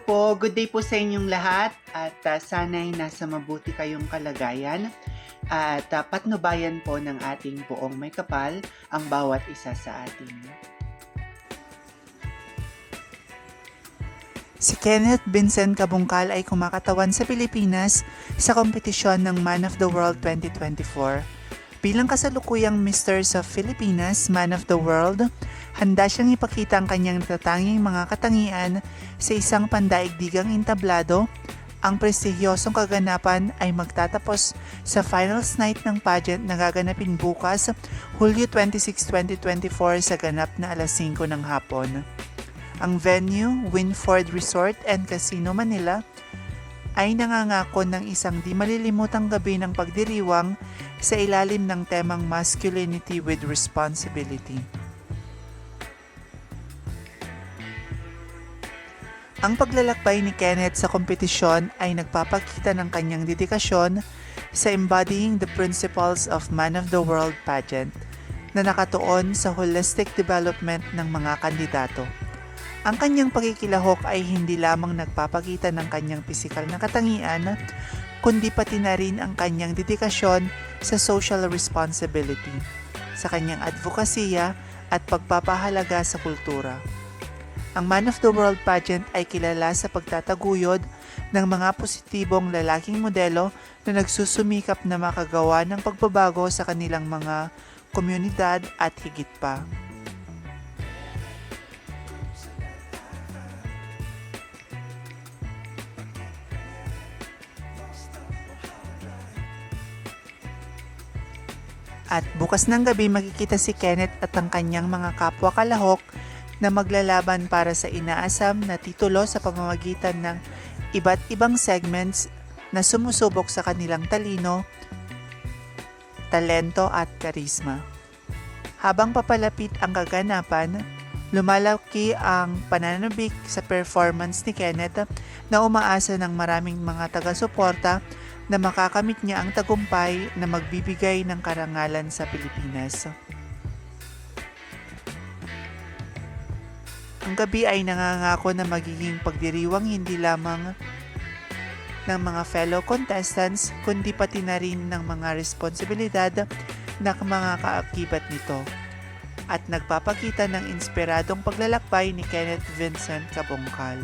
po, good day po sa inyong lahat at uh, sana'y nasa mabuti kayong kalagayan at uh, patnubayan po ng ating buong may kapal ang bawat isa sa atin. Si Kenneth Vincent Kabungkal ay kumakatawan sa Pilipinas sa kompetisyon ng Man of the World 2024. Bilang kasalukuyang Misters of Filipinas Man of the World, handa siyang ipakita ang kanyang natatanging mga katangian sa isang pandaigdigang entablado. Ang prestigyosong kaganapan ay magtatapos sa finals night ng pageant na gaganapin bukas, Hulyo 26, 2024 sa ganap na alas 5 ng hapon. Ang venue, Winford Resort and Casino Manila, ay nangangako ng isang di malilimutang gabi ng pagdiriwang sa ilalim ng temang Masculinity with Responsibility. Ang paglalakbay ni Kenneth sa kompetisyon ay nagpapakita ng kanyang dedikasyon sa embodying the principles of Man of the World pageant na nakatuon sa holistic development ng mga kandidato. Ang kanyang pagkikilahok ay hindi lamang nagpapakita ng kanyang pisikal na katangian, kundi pati na rin ang kanyang dedikasyon sa social responsibility, sa kanyang advokasya at pagpapahalaga sa kultura. Ang Man of the World pageant ay kilala sa pagtataguyod ng mga positibong lalaking modelo na nagsusumikap na makagawa ng pagbabago sa kanilang mga komunidad at higit pa. At bukas ng gabi makikita si Kenneth at ang kanyang mga kapwa kalahok na maglalaban para sa inaasam na titulo sa pamamagitan ng iba't ibang segments na sumusubok sa kanilang talino, talento at karisma. Habang papalapit ang kaganapan, lumalaki ang pananabik sa performance ni Kenneth na umaasa ng maraming mga taga-suporta na makakamit niya ang tagumpay na magbibigay ng karangalan sa Pilipinas. Ang gabi ay nangangako na magiging pagdiriwang hindi lamang ng mga fellow contestants kundi pati na rin ng mga responsibilidad na mga kaakibat nito at nagpapakita ng inspiradong paglalakbay ni Kenneth Vincent Kabongkal.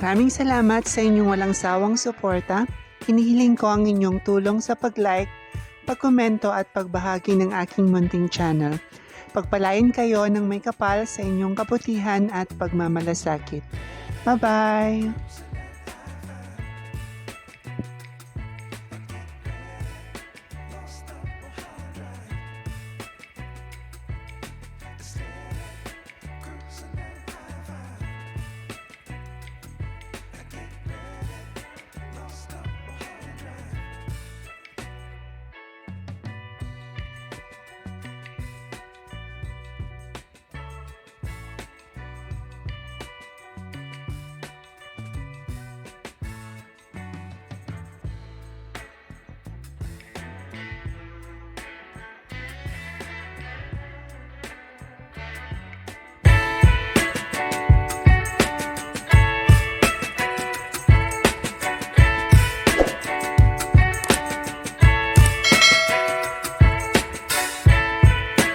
Maraming salamat sa inyong walang sawang suporta. Hinihiling ko ang inyong tulong sa pag-like, pagkomento at pagbahagi ng aking munting channel. Pagpalain kayo ng may kapal sa inyong kabutihan at pagmamalasakit. Bye-bye!